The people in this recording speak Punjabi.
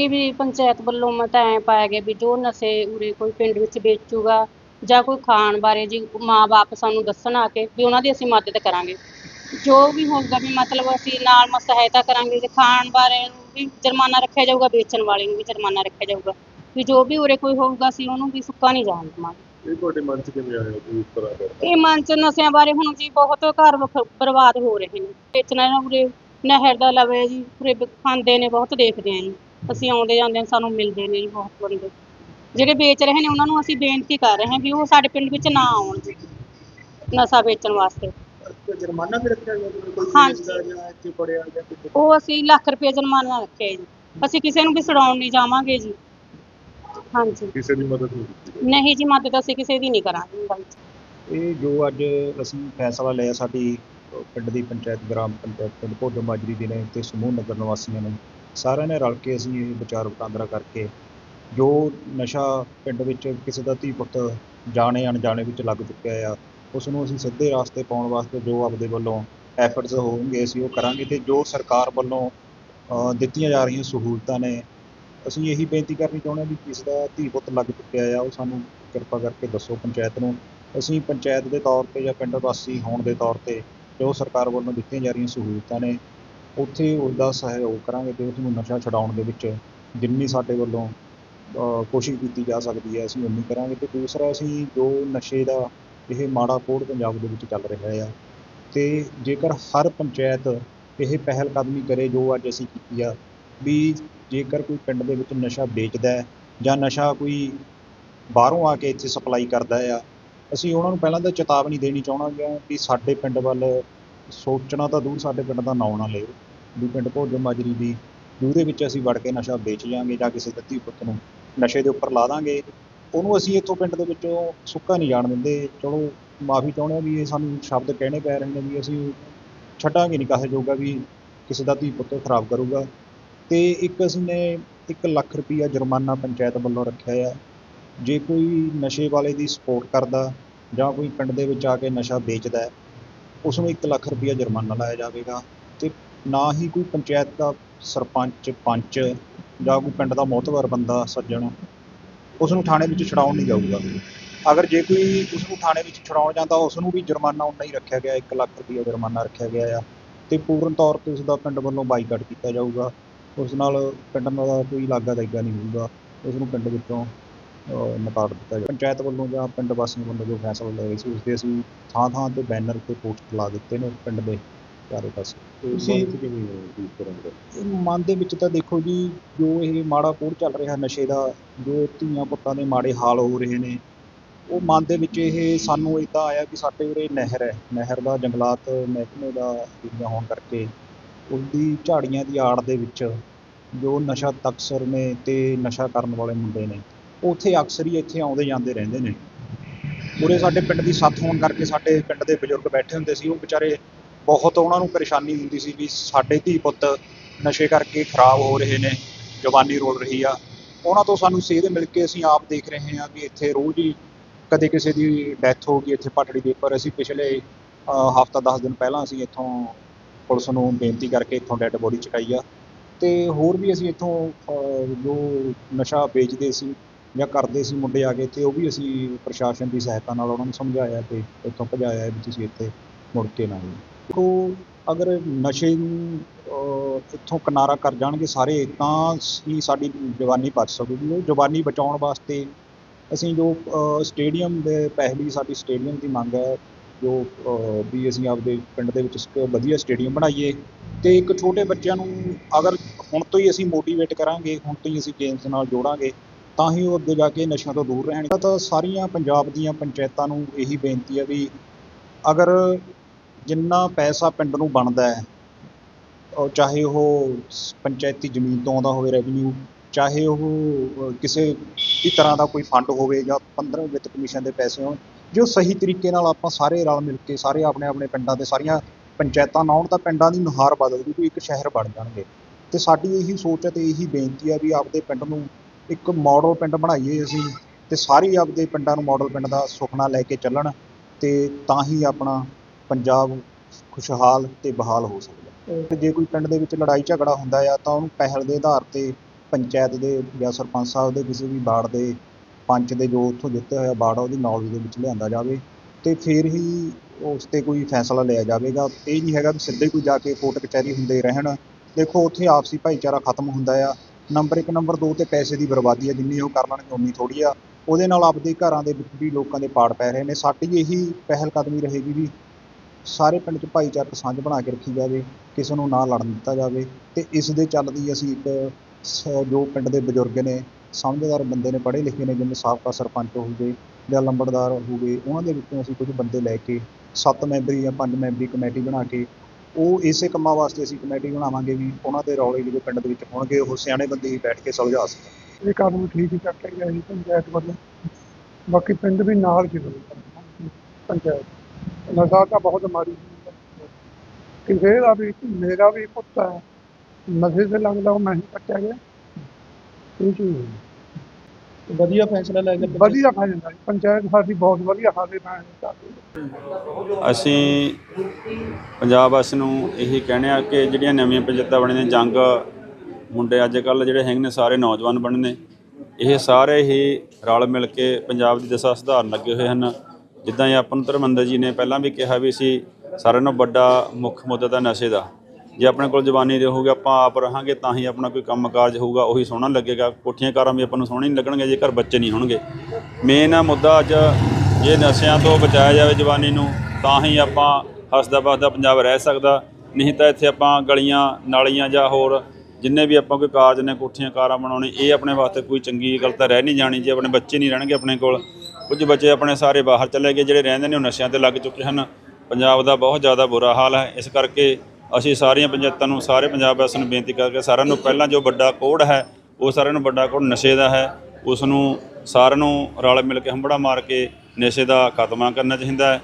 ਇਹ ਵੀ ਪੰਚਾਇਤ ਵੱਲੋਂ ਮਤਾ ਐ ਪਾਇਆ ਗਿਆ ਵੀ ਜੋ ਨਸ਼ੇ ਉਰੇ ਕੋਈ ਪਿੰਡ ਵਿੱਚ ਵੇਚੂਗਾ ਜਾਂ ਕੋਈ ਖਾਣ ਬਾਰੇ ਜੀ ਮਾਂ-ਬਾਪ ਸਾਨੂੰ ਦੱਸਣ ਆ ਕੇ ਵੀ ਉਹਨਾਂ ਦੀ ਅਸੀਂ ਮਦਦ ਕਰਾਂਗੇ। ਜੋ ਵੀ ਹੋਊਗਾ ਵੀ ਮਤਲਬ ਅਸੀਂ ਨਾਲ ਮ ਸਹਾਇਤਾ ਕਰਾਂਗੇ ਜੇ ਖਾਣ ਬਾਰੇ ਵੀ ਜੁਰਮਾਨਾ ਰੱਖਿਆ ਜਾਊਗਾ ਵੇਚਣ ਵਾਲੇ ਨੂੰ ਵੀ ਜੁਰਮਾਨਾ ਰੱਖਿਆ ਜਾਊਗਾ। ਵੀ ਜੋ ਵੀ ਉਰੇ ਕੋਈ ਹੋਊਗਾ ਅਸੀਂ ਉਹਨੂੰ ਵੀ ਸੁੱਕਾ ਨਹੀਂ ਜਾਣ ਦੇਵਾਂਗੇ। ਇਹ ਤੁਹਾਡੇ ਮਨ 'ਚ ਕਿਵੇਂ ਆਇਆ ਕੋਈ ਇਸ ਤਰ੍ਹਾਂ ਦਾ? ਇਹ ਮਨ ਚ ਨਸ਼ਿਆਂ ਬਾਰੇ ਹੁਣ ਜੀ ਬਹੁਤ ਘਰ ਵਖ- ਬਰਬਾਦ ਹੋ ਰਹੇ ਨੇ। ਵੇਚਣਾ ਨਾ ਉਰੇ ਨਹਿਰ ਦਾ ਲਵੇ ਜੀ ਉਰੇ ਬ- ਖਾਂਦੇ ਨੇ ਬਹੁਤ ਦੇਖਦੇ ਆ ਜੀ। ਅਸੀਂ ਆਉਂਦੇ ਜਾਂਦੇ ਸਾਨੂੰ ਮਿਲਦੇ ਨੇ ਜੀ ਬਹੁਤ ਬੰਦੇ। ਜਿਹੜੇ ਵੇਚ ਰਹੇ ਨੇ ਉਹਨਾਂ ਨੂੰ ਅਸੀਂ ਬੇਨਤੀ ਕਰ ਰਹੇ ਹਾਂ ਵੀ ਉਹ ਸਾਡੇ ਪਿੰਡ ਵਿੱਚ ਨਾ ਆਉਣ ਜੀ ਨਸ਼ਾ ਵੇਚਣ ਵਾਸਤੇ। ਕੋਈ ਜੁਰਮਾਨਾ ਵੀ ਰੱਖਿਆ ਗਿਆ ਜਿਵੇਂ ਕੋਈ ਹਾਂਜੀ। ਵੇਚਦਾ ਜਾਂ ਇੱਥੇ ਪੜਿਆ ਜਾਂ ਕਿਤੇ ਉਹ ਅਸੀਂ ਲੱਖ ਰੁਪਏ ਜੁਰਮਾਨਾ ਰੱਖਿਆ ਜੀ। ਅਸੀਂ ਕਿਸੇ ਨੂੰ ਵੀ ਛਡਾਉਣ ਨਹੀਂ ਜਾਵਾਂਗੇ ਜੀ। ਹਾਂਜੀ। ਕਿਸੇ ਦੀ ਮਦਦ ਨਹੀਂ ਕੀਤੀ ਨਹੀਂ ਜੀ ਮਦਦ ਅਸੀਂ ਕਿਸੇ ਦੀ ਨਹੀਂ ਕਰਾਂਗੇ ਬਾਈ ਇਹ ਜੋ ਅੱਜ ਅਸੀਂ ਫੈਸਲਾ ਲਿਆ ਸਾਡੀ ਪਿੰਡ ਦੀ ਪੰਚਾਇਤ ਗ੍ਰਾਮ ਪੰਚਾਇਤ ਪਿੰਡ ਭੋਜੋ ਮਾਜਰੀ ਦੀ ਨੇ ਤੇ ਸਮੂਹ ਨਗਰ ਨਿਵਾਸੀਆਂ ਨੇ ਸਾਰਿਆਂ ਨੇ ਰਲ ਕੇ ਅਸੀਂ ਇਹ ਵਿਚਾਰ ਵਟਾਂਦਰਾ ਕਰਕੇ ਜੋ ਨਸ਼ਾ ਪਿੰਡ ਵਿੱਚ ਕਿਸੇ ਦਾ ਧੀ ਪੁੱਤ ਜਾਣੇ ਅਣਜਾਣੇ ਵਿੱਚ ਲੱਗ ਚੁੱਕਿਆ ਆ ਉਸ ਨੂੰ ਅਸੀਂ ਸਿੱਧੇ ਰਸਤੇ ਪਾਉਣ ਵਾਸਤੇ ਜੋ ਆਪਦੇ ਵੱਲੋਂ ਐਫਰਟਸ ਹੋਣਗੇ ਅਸੀਂ ਉਹ ਕਰਾਂਗੇ ਅਤੇ ਜੋ ਸਰਕਾਰ ਵੱਲੋਂ ਅ, ਦਿੱਤੀਆਂ ਜਾ ਰਹੀਆਂ ਸਹੂਲਤਾਂ ਨੇ ਅਸੀਂ ਇਹੀ ਬੇਨਤੀ ਕਰਨੀ ਚਾਹੁੰਦੇ ਹਾਂ ਵੀ ਕਿਸੇ ਦਾ ਧੀ ਪੁੱਤ ਲੱਗ ਚੁੱਕਿਆ ਆ ਉਹ ਸਾਨੂੰ ਕਿਰਪਾ ਕਰਕੇ ਦੱਸੋ ਪੰਚਾਇਤ ਨੂੰ। ਅਸੀਂ ਪੰਚਾਇਤ ਦੇ ਤੌਰ ਤੇ ਜਾਂ ਪਿੰਡ ਵਾਸੀ ਹੋਣ ਦੇ ਤੌਰ ਤੇ ਜੋ ਸਰਕਾਰ ਵੱਲੋਂ ਦਿੱਤੀਆਂ ਜਾ ਰਹੀਆਂ ਸਹੂਲਤਾਂ ਨੇ ਉੱਥੇ ਉਹਦਾ ਸਹਿਯੋਗ ਕਰਾਂਗੇ ਅਤੇ ਉਸਨੂੰ ਨਸ਼ਾ ਛੁਡਾਉਣ ਦੇ ਵਿੱਚ ਜਿੰਨੀ ਸਾਡੇ ਵੱਲੋਂ ਕੋਸ਼ਿਸ਼ ਕੀਤੀ ਜਾ ਸਕਦੀ ਹੈ, ਅਸੀਂ ਉਨੀ ਕਰਾਂਗੇ। ਅਤੇ ਦੂਸਰਾ, ਅਸੀਂ ਜੋ ਨਸ਼ੇ ਦਾ ਇਹ ਮਾੜਾ ਕੋੜ ਪੰਜਾਬ ਦੇ ਵਿੱਚ ਚੱਲ ਰਿਹਾ ਆ ਅਤੇ ਜੇਕਰ ਹਰ ਪੰਚਾਇਤ ਇਹ ਪਹਿਲ ਕਦਮੀ ਕਰੇ, ਜੋ ਅੱਜ ਅਸੀਂ ਕੀਤੀ ਆ, ਵੀ ਜੇਕਰ ਕੋਈ ਪਿੰਡ ਦੇ ਵਿੱਚ ਨਸ਼ਾ ਵੇਚਦਾ ਜਾਂ ਨਸ਼ਾ ਕੋਈ ਬਾਹਰੋਂ ਆ ਕੇ ਇੱਥੇ ਸਪਲਾਈ ਕਰਦਾ ਆ, ਅਸੀਂ ਉਹਨਾਂ ਨੂੰ ਪਹਿਲਾਂ ਤਾਂ ਚੇਤਾਵਨੀ ਦੇਣੀ ਚਾਹਣਾਗੇ ਵੀ ਸਾਡੇ ਪਿੰਡ ਵੱਲ ਸੋਚਣਾ ਤਾਂ ਦੂਰ ਸਾਡੇ ਪਿੰਡ ਦਾ ਨਾਂ ਨਾ ਲਿਓ ਵੀ ਪਿੰਡ ਭੋਜੋ ਮਾਜਰੀ ਦੀ ਉਹਦੇ ਵਿੱਚ ਅਸੀਂ ਵੜ ਕੇ ਨਸ਼ਾ ਵੇਚ ਜਾਂਗੇ ਜਾਂ ਕਿਸੇ ਧੀ ਪੁੱਤ ਨੂੰ ਨਸ਼ੇ ਦੇ ਉੱਪਰ ਲਾ ਦਾਂਗੇ। ਉਹਨੂੰ ਅਸੀਂ ਇੱਥੋਂ ਪਿੰਡ ਦੇ ਵਿੱਚੋਂ ਸੁੱਕਾ ਨਹੀਂ ਜਾਣ ਦਿੰਦੇ। ਚਲੋ, ਮਾਫੀ ਚਾਹੁੰਦੇ ਹਾਂ ਵੀ ਇਹ ਸਾਨੂੰ ਸ਼ਬਦ ਕਹਿਣੇ ਪੈ ਰਹੇ ਨੇ ਵੀ ਅਸੀਂ ਛੱਡਾਂਗੇ ਨਹੀਂ ਕਹੇ ਜੋਗਾ ਵੀ ਕਿਸੇ ਦਾ ਧੀ ਪੁੱਤ ਖਰਾਬ ਕਰੂਗਾ। ਤੇ ਇੱਕ ਅਸੀਂ ਨੇ 1 ਲੱਖ ਰੁਪਈਆ ਜੁਰਮਾਨਾ ਪੰਚਾਇਤ ਵੱਲੋਂ ਰੱਖਿਆ ਆ। ਜੇ ਕੋਈ ਨਸ਼ੇ ਵਾਲੇ ਦੀ ਸਪੋਰਟ ਕਰਦਾ ਜਾਂ ਕੋਈ ਪਿੰਡ ਦੇ ਵਿੱਚ ਆ ਕੇ ਨਸ਼ਾ ਵੇਚਦਾ ਉਸ ਨੂੰ 1 ਲੱਖ ਰੁਪਈਆ ਜੁਰਮਾਨਾ ਲਾਇਆ ਜਾਵੇਗਾ ਅਤੇ ਨਾ ਹੀ ਕੋਈ ਪੰਚਾਇਤ ਦਾ ਸਰਪੰਚ, ਪੰਚ ਜਾਂ ਕੋਈ ਪਿੰਡ ਦਾ ਮੋਹਤਵਰ ਬੰਦਾ, ਸੱਜਣ ਉਸ ਨੂੰ ਥਾਣੇ ਵਿੱਚ ਛਡਾਉਣ ਨਹੀਂ ਜਾਊਗਾ। ਅਗਰ ਜੇ ਕੋਈ ਉਸ ਨੂੰ ਥਾਣੇ ਵਿੱਚ ਛਡਾਉਣ ਜਾਂਦਾ ਉਸ ਨੂੰ ਵੀ ਜੁਰਮਾਨਾ ਉਨਾ ਹੀ ਰੱਖਿਆ ਗਿਆ 1 ਲੱਖ ਰੁਪਈਆ ਜੁਰਮਾਨਾ ਰੱਖਿਆ ਗਿਆ ਆ ਤੇ ਪੂਰਨ ਤੌਰ ਤੇ ਉਸ ਦਾ ਪਿੰਡ ਵੱਲੋਂ ਬਾਈਕਾਟ ਕੀਤਾ ਜਾਊਗਾ। ਉਸ ਨਾਲ ਪਿੰਡ ਨਾਲ ਕੋਈ ਲਾਗਾ ਦਾਇਗਾ ਨਹੀਂ ਹੋਊਗਾ। ਉਸ ਨੂੰ ਪਿੰਡ ਵਿੱਚੋਂ ਨਿਕਾਲ ਦਿੱਤਾ ਜਾਊ ਪੰਚਾਇਤ ਵੱਲੋਂ ਜਾਂ ਪਿੰਡ ਵਾਸੀਆਂ ਵੱਲੋਂ ਜੋ ਫੈਸਲਾ ਲਿਆ ਗਿਆ ਸੀ ਉਸ ਦੇ ਅਸੀਂ ਥਾਂ ਥਾਂ ਤੇ ਬੈਨਰ ਤੇ ਪੋਸਟਰ ਲਾ ਦਿੱਤੇ ਨੇ ਪਿੰਡ ਦੇ ਚਾਰੇ ਪਾਸੇ। ਤੁਸੀਂ- ਮਨ ਕਿਵੇਂ ਦਾ? ਇਹ ਮਨ ਦੇ ਵਿੱਚ ਤਾਂ ਦੇਖੋ ਜੀ ਜੋ ਇਹ ਮਾੜਾ ਕੋੜ ਚੱਲ ਰਿਹਾ ਨਸ਼ੇ ਦਾ ਜੋ ਧੀਆਂ ਪੁੱਤਾਂ ਦੇ ਮਾੜੇ ਹਾਲ ਹੋ ਰਹੇ ਨੇ ਉਹ ਮਨ ਦੇ ਵਿੱਚ ਇਹ ਸਾਨੂੰ ਇਦਾਂ ਆਇਆ ਕਿ ਸਾਡੇ ਉਰੇ ਨਹਿਰ ਹੈ। ਨਹਿਰ ਦਾ ਜੰਗਲਾਤ ਮਹਿਕਮੇ ਦਾ ਏਰੀਆ ਹੋਣ ਕਰਕੇ ਉਸਦੀ ਝਾੜੀਆਂ ਦੀ ਆੜ ਦੇ ਵਿੱਚ ਜੋ ਨਸ਼ਾ ਤਕਸਰ ਨੇ ਤੇ ਨਸ਼ਾ ਕਰਨ ਵਾਲੇ ਮੁੰਡੇ ਨੇ ਉੱਥੇ ਅਕਸਰ ਹੀ ਇੱਥੇ ਆਉਂਦੇ ਜਾਂਦੇ ਰਹਿੰਦੇ ਨੇ। ਉਰੇ ਸਾਡੇ ਪਿੰਡ ਦੀ ਸੱਥ ਹੋਣ ਕਰਕੇ ਸਾਡੇ ਪਿੰਡ ਦੇ ਬਜ਼ੁਰਗ ਬੈਠੇ ਹੁੰਦੇ ਸੀ। ਉਹ ਵਿਚਾਰੇ ਬਹੁਤ ਉਹਨਾਂ ਨੂੰ ਪਰੇਸ਼ਾਨੀ ਹੁੰਦੀ ਸੀ ਵੀ ਸਾਡੇ ਧੀ ਪੁੱਤ ਨਸ਼ੇ ਕਰਕੇ ਖਰਾਬ ਹੋ ਰਹੇ ਨੇ, ਜਵਾਨੀ ਰੋਲ ਰਹੀ ਆ। ਉਹਨਾਂ ਤੋਂ ਸਾਨੂੰ ਸੇਧ ਮਿਲ ਕੇ ਅਸੀਂ ਆਪ ਦੇਖ ਰਹੇ ਹਾਂ ਵੀ ਇੱਥੇ ਰੋਜ਼ ਹੀ ਕਦੇ ਕਿਸੇ ਦੀ ਡੈਥ ਹੋ ਗਈ, ਇੱਥੇ ਪਟੜੀ ਦੇ ਉੱਪਰ। ਅਸੀਂ ਪਿਛਲੇ ਹਫਤਾ 10 ਦਿਨ ਪਹਿਲਾਂ ਅਸੀਂ ਇੱਥੋਂ ਪੁਲਿਸ ਨੂੰ ਬੇਨਤੀ ਕਰਕੇ ਇੱਥੋਂ ਡੈੱਡ ਬੋਡੀ ਚੁਕਾਈ ਆ। ਤੇ ਹੋਰ ਵੀ ਅਸੀਂ ਇੱਥੋਂ ਜੋ ਨਸ਼ਾ ਵੇਚਦੇ ਸੀ ਜਾਂ ਕਰਦੇ ਸੀ ਮੁੰਡੇ ਆ ਗਏ ਇੱਥੇ, ਉਹ ਵੀ ਅਸੀਂ ਪ੍ਰਸ਼ਾਸਨ ਦੀ ਸਹਾਇਤਾ ਨਾਲ ਉਹਨਾਂ ਨੂੰ ਸਮਝਾਇਆ ਅਤੇ ਇੱਥੋਂ ਭਜਾਇਆ ਵੀ ਤੁਸੀਂ ਇੱਥੇ ਮੁੜ ਕੇ ਨਾ ਆਇਓ। ਦੇਖੋ, ਅਗਰ ਨਸ਼ੇ ਨੂੰ ਇੱਥੋਂ ਕਿਨਾਰਾ ਕਰ ਜਾਣਗੇ ਸਾਰੇ, ਤਾਂ ਹੀ ਸਾਡੀ ਜਵਾਨੀ ਬਚ ਸਕੂਗੀ ਉਹ ਜਵਾਨੀ ਬਚਾਉਣ ਵਾਸਤੇ ਅਸੀਂ ਜੋ ਸਟੇਡੀਅਮ ਦੇ ਪਹਿਲੀ ਸਾਡੀ ਸਟੇਡੀਅਮ ਦੀ ਮੰਗ ਹੈ, ਜੋ ਵੀ ਅਸੀਂ ਆਪਦੇ ਪਿੰਡ ਦੇ ਵਿੱਚ ਇੱਕ ਵਧੀਆ ਸਟੇਡੀਅਮ ਬਣਾਈਏ ਤੇ ਇੱਕ ਛੋਟੇ ਬੱਚਿਆਂ ਨੂੰ ਅਗਰ ਹੁਣ ਤੋਂ ਹੀ ਅਸੀਂ ਮੋਟੀਵੇਟ ਕਰਾਂਗੇ, ਹੁਣ ਤੋਂ ਹੀ ਅਸੀਂ ਗੇਮਸ ਨਾਲ ਜੋੜਾਂਗੇ ਤਾਂ ਹੀ ਉਹ ਅੱਗੇ ਜਾ ਕੇ ਨਸ਼ਿਆਂ ਤੋਂ ਦੂਰ ਰਹਿਣਗੇ। ਤਾਂ ਸਾਰੀਆਂ ਪੰਜਾਬ ਦੀਆਂ ਪੰਚਾਇਤਾਂ ਨੂੰ ਇਹੀ ਬੇਨਤੀ ਹੈ ਵੀ ਅਗਰ ਜਿੰਨਾ ਪੈਸਾ ਪਿੰਡ ਨੂੰ ਬਣਦਾ ਹੈ, ਉਹ ਚਾਹੇ ਉਹ ਪੰਚਾਇਤੀ ਜ਼ਮੀਨ ਤੋਂ ਆਉਂਦਾ ਹੋਵੇ ਰੈਵਨਿਊ ਚਾਹੇ ਉਹ ਕਿਸੇ ਵੀ ਤਰ੍ਹਾਂ ਦਾ ਕੋਈ ਫੰਡ ਹੋਵੇ ਜਾਂ 15 ਵਿੱਤ ਕਮਿਸ਼ਨ ਦੇ ਪੈਸੇ ਹੋਣ, ਜੋ ਸਹੀ ਤਰੀਕੇ ਨਾਲ ਆਪਾਂ ਸਾਰੇ ਰਲ ਮਿਲ ਕੇ, ਸਾਰੇ ਆਪਣੇ ਆਪਣੇ ਪਿੰਡਾਂ ਦੇ ਸਾਰੀਆਂ ਪੰਚਾਇਤਾਂ ਨਾਲ ਆਉਣ ਤਾਂ ਪਿੰਡਾਂ ਦੀ ਨੁਹਾਰ ਬਦਲ ਜੂਗੀ ਇੱਕ ਸ਼ਹਿਰ ਬਣ ਜਾਣਗੇ। ਤੇ ਸਾਡੀ ਇਹੀ ਸੋਚ ਹੈ ਤੇ ਇਹੀ ਬੇਨਤੀ ਹੈ ਵੀ ਆਪਦੇ ਪਿੰਡ ਨੂੰ ਇੱਕ ਮਾਡਲ ਪਿੰਡ ਬਣਾਈਏ ਅਸੀਂ ਤੇ ਸਾਰੇ ਆਪਦੇ ਪਿੰਡਾਂ ਨੂੰ ਮਾਡਲ ਪਿੰਡ ਦਾ ਸੁਪਨਾ ਲੈ ਕੇ ਚੱਲਣ ਤੇ ਤਾਂ ਹੀ ਆਪਣਾ ਪੰਜਾਬ ਖੁਸ਼ਹਾਲ ਤੇ ਬਹਾਲ ਹੋ ਸਕਦਾ। ਤੇ ਜੇ ਕੋਈ ਪਿੰਡ ਦੇ ਵਿੱਚ ਲੜਾਈ ਝਗੜਾ ਹੁੰਦਾ ਆ ਤਾਂ ਉਹਨੂੰ ਪਹਿਲ ਦੇ ਆਧਾਰ ਤੇ ਪੰਚਾਇਤ ਦੇ ਜਾਂ ਸਰਪੰਚ ਸਾਹਿਬ ਦੇ ਕਿਸੇ ਵੀ ਵਾਰਡ ਦੇ ਪੰਚ ਦੇ ਜੋ ਉੱਥੋਂ ਜਿੱਤੇ ਹੋਇਆ ਵਾਰਡ ਆ ਉਹਦੀ ਨੌਲੇਜ ਦੇ ਵਿੱਚ ਲਿਆਂਦਾ ਜਾਵੇ ਤੇ ਫਿਰ ਹੀ ਉਸ ਤੇ ਕੋਈ ਫੈਸਲਾ ਲਿਆ ਜਾਵੇਗਾ। ਇਹ ਨਹੀਂ ਹੈਗਾ ਵੀ ਸਿੱਧੇ ਕੋਈ ਜਾ ਕੇ ਕੋਰਟ ਕਚਹਿਰੀ ਹੁੰਦੇ ਰਹਿਣ। ਦੇਖੋ ਉੱਥੇ ਆਪਸੀ ਭਾਈਚਾਰਾ ਖਤਮ ਹੁੰਦਾ ਆ। ਨੰਬਰ 1 ਨੰਬਰ 2 ਤੇ ਪੈਸੇ ਦੀ ਬਰਬਾਦੀ ਆ, ਜਿੰਨੀ ਉਹ ਕਰ ਲੈਣਗੇ ਉਨੀ ਥੋੜੀ ਆ। ਉਹਦੇ ਨਾਲ ਆਪਦੇ ਘਰਾਂ ਦੇ ਵਿੱਚ ਵੀ ਲੋਕਾਂ ਦੇ ਪਾੜ ਪੈ ਰਹੇ ਨੇ। ਸਾਡੀ ਇਹੀ ਪਹਿਲ ਕਦਮੀ ਰਹੇਗੀ ਵੀ ਸਾਰੇ ਪਿੰਡ 'ਚ ਭਾਈਚਾਰਕ ਸਾਂਝ ਬਣਾ ਕੇ ਰੱਖੀ ਜਾਵੇ, ਕਿਸੇ ਨੂੰ ਨਾ ਲੜਨ ਦਿੱਤਾ ਜਾਵੇ ਤੇ ਇਸ ਦੇ ਚੱਲਦੀ ਅਸੀਂ ਇੱਕ ਸ- ਜੋ ਪਿੰਡ ਦੇ ਬਜ਼ੁਰਗ ਨੇ, ਸਮਝਦਾਰ ਬੰਦੇ ਨੇ, ਪੜ੍ਹੇ ਲਿਖੇ ਨੇ, ਜਿਵੇਂ ਸਾਬਕਾ ਸਰਪੰਚ ਹੋ ਗਏ ਜਾਂ ਲੰਬੜਦਾਰ ਹੋ ਗਏ, ਉਹਨਾਂ ਦੇ ਵਿੱਚੋਂ ਅਸੀਂ ਕੁਝ ਬੰਦੇ ਲੈ ਕੇ ਸੱਤ ਮੈਂਬਰੀ ਜਾਂ ਪੰਜ ਮੈਂਬਰੀ ਕਮੇਟੀ ਬਣਾ ਕੇ ਉਹ ਇਸੇ ਕੰਮਾਂ ਵਾਸਤੇ ਅਸੀਂ ਕਮੇਟੀ ਬਣਾਵਾਂਗੇ ਵੀ ਉਹਨਾਂ ਦੇ ਰੌਲੇ ਜਿਹੜੇ ਪਿੰਡ ਦੇ ਵਿੱਚ ਹੋਣਗੇ, ਉਹ ਸਿਆਣੇ ਬੰਦੇ ਹੀ ਬੈਠ ਕੇ ਸੁਲਝਾ ਸਕਣ। ਇਹ ਕਦਮ ਠੀਕ ਹੀ ਚੱਕਿਆ ਗਿਆ ਜੀ, ਪੰਚਾਇਤ ਵੱਲੋਂ। ਬਾਕੀ ਪਿੰਡ ਵੀ ਨਾਲ ਜ਼ਰੂਰ ਪੰਚਾਇਤ। ਨਸ਼ਾ ਤਾਂ ਬਹੁਤ ਮਾੜੀ ਕਿਸੇ ਦਾ ਵੀ, ਮੇਰਾ ਵੀ ਪੁੱਤ ਹੈ। ਨਸ਼ੇ ਤੇ ਲੱਗਦਾ ਉਹ ਮੈਂ ਹੀ ਕੱਟਿਆ ਗਿਆ। ਇਹ ਹੈ। ਵਧੀਆ ਫੈਸਲਾ ਲੈ ਕੇ ਵਧੀਆ ਫਾਇਦਾ ਜੀ ਪੰਚਾਇਤ ਸਾਡੀ ਬਹੁਤ ਵਧੀਆ ਹਾਲੇ ਕਰਦੀ ਅਸੀਂ ਪੰਜਾਬ ਵਾਸੀ ਨੂੰ ਇਹੀ ਕਹਿੰਦੇ ਆ ਕਿ ਜਿਹੜੀਆਂ ਨਵੀਆਂ ਪੰਚਾਇਤਾਂ ਬਣੀਆਂ ਨੇ ਜੰਗ ਮੁੰਡੇ ਅੱਜ ਕੱਲ੍ਹ ਜਿਹੜੇ ਹੈਗੇ ਨੇ ਸਾਰੇ ਨੌਜਵਾਨ ਬਣੇ ਨੇ। ਇਹ ਸਾਰੇ ਹੀ ਰਲ ਮਿਲ ਕੇ ਪੰਜਾਬ ਦੀ ਦਸ਼ਾ ਸੁਧਾਰਨ ਲੱਗੇ ਹੋਏ ਹਨ। ਜਿੱਦਾਂ ਇਹ ਆਪਾਂ ਨੂੰ ਧਰਮਿੰਦਰ ਜੀ ਨੇ ਪਹਿਲਾਂ ਵੀ ਕਿਹਾ ਵੀ ਸੀ ਸਾਰਿਆਂ ਨਾਲੋਂ ਵੱਡਾ ਮੁੱਖ ਮੁੱਦਾ ਤਾਂ ਨਸ਼ੇ ਦਾ। ਜੇ ਆਪਣੇ ਕੋਲ ਜਵਾਨੀ ਦੇ ਰਹੂਗੀ ਆਪਾਂ ਆਪ ਰਹਾਂਗੇ, ਤਾਂ ਹੀ ਆਪਣਾ ਕੋਈ ਕੰਮ ਕਾਰਜ ਹੋਊਗਾ, ਉਹੀ ਸੋਹਣਾ ਲੱਗੇਗਾ। ਕੋਠੀਆਂ ਕਾਰਾਂ ਵੀ ਆਪਾਂ ਨੂੰ ਸੋਹਣੇ ਨਹੀਂ ਲੱਗਣਗੇ ਜੇਕਰ ਬੱਚੇ ਨਹੀਂ ਹੋਣਗੇ। ਮੇਨ ਆ ਮੁੱਦਾ ਅੱਜ, ਜੇ ਨਸ਼ਿਆਂ ਤੋਂ ਬਚਾਇਆ ਜਾਵੇ ਜਵਾਨੀ ਨੂੰ, ਤਾਂ ਹੀ ਆਪਾਂ ਹੱਸਦਾ ਵਸਦਾ ਪੰਜਾਬ ਰਹਿ ਸਕਦਾ। ਨਹੀਂ ਤਾਂ ਇੱਥੇ ਆਪਾਂ ਗਲੀਆਂ, ਨਾਲੀਆਂ ਜਾਂ ਹੋਰ ਜਿੰਨੇ ਵੀ ਆਪਾਂ ਕੋਈ ਕਾਰਜ ਨੇ, ਕੋਠੀਆਂ, ਕਾਰਾਂ ਬਣਾਉਣੇ, ਇਹ ਆਪਣੇ ਵਾਸਤੇ ਕੋਈ ਚੰਗੀ ਗੱਲ ਤਾਂ ਰਹਿ ਨਹੀਂ ਜਾਣੀ, ਜੇ ਆਪਣੇ ਬੱਚੇ ਨਹੀਂ ਰਹਿਣਗੇ ਆਪਣੇ ਕੋਲ। ਕੁਝ ਬੱਚੇ ਆਪਣੇ ਸਾਰੇ ਬਾਹਰ ਚਲੇ ਗਏ, ਜਿਹੜੇ ਰਹਿੰਦੇ ਨੇ, ਉਹ ਨਸ਼ਿਆਂ ਤੇ ਲੱਗ ਚੁੱਕੇ ਹਨ। ਪੰਜਾਬ ਦਾ ਬਹੁਤ ਜ਼ਿਆਦਾ ਬੁਰਾ ਹਾਲ ਹੈ। ਇਸ ਕਰਕੇ ਅਸੀਂ ਸਾਰੀਆਂ ਪੰਚਾਇਤਾਂ ਨੂੰ, ਸਾਰੇ ਪੰਜਾਬ ਵਾਸੀਆਂ ਨੂੰ ਬੇਨਤੀ ਕਰਕੇ ਸਾਰਿਆਂ ਨੂੰ ਪਹਿਲਾਂ ਜੋ ਵੱਡਾ ਕੋੜ ਹੈ, ਉਹ ਸਾਰਿਆਂ ਨੂੰ ਵੱਡਾ ਕੋੜ ਨਸ਼ੇ ਦਾ ਹੈ। ਉਸ ਨੂੰ ਸਾਰਿਆਂ ਨੂੰ ਰਲ ਮਿਲ ਕੇ ਹੰਬੜਾ ਮਾਰ ਕੇ ਨਸ਼ੇ ਦਾ ਖਾਤਮਾ ਕਰਨਾ ਚਾਹੀਦਾ ਹੈ।